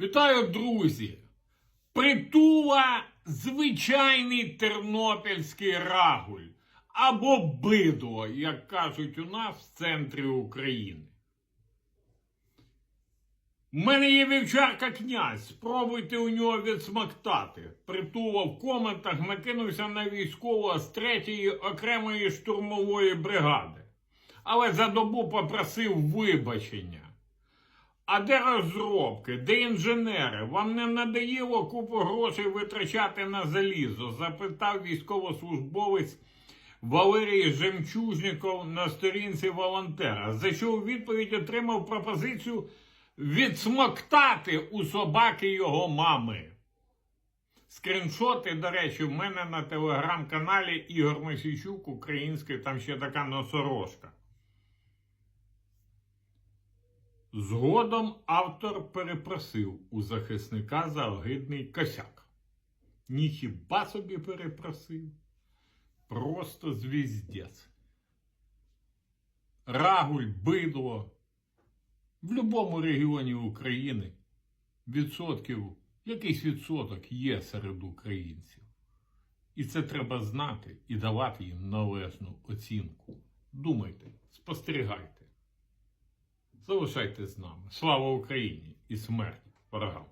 Вітаю, друзі! Притула звичайний тернопільський рагуль або бидло, як кажуть у нас в центрі України. У мене є вівчарка князь. Спробуйте у нього відсмактати. Притула в коментах накинувся на військового з третьої окремої штурмової бригади. Але за добу попросив вибачення. А де розробки, де інженери? Вам не надоїло купу грошей витрачати на залізо? запитав військовослужбовець Валерій Жемчужніков на сторінці волонтера, за що у відповідь отримав пропозицію відсмоктати у собаки його мами. Скріншоти, до речі, в мене на телеграм-каналі Ігор Мосійчук, український, там ще така носорожка. Згодом автор перепросив у захисника за огидний косяк. Ніхіба собі перепросив. Просто звіздець. Рагуль, бидло. В будь-якому регіоні України відсотків, якийсь відсоток є серед українців. І це треба знати і давати їм належну оцінку. Думайте, спостерігайте. Залишайтесь з нами. Слава Україні і смерть ворогам!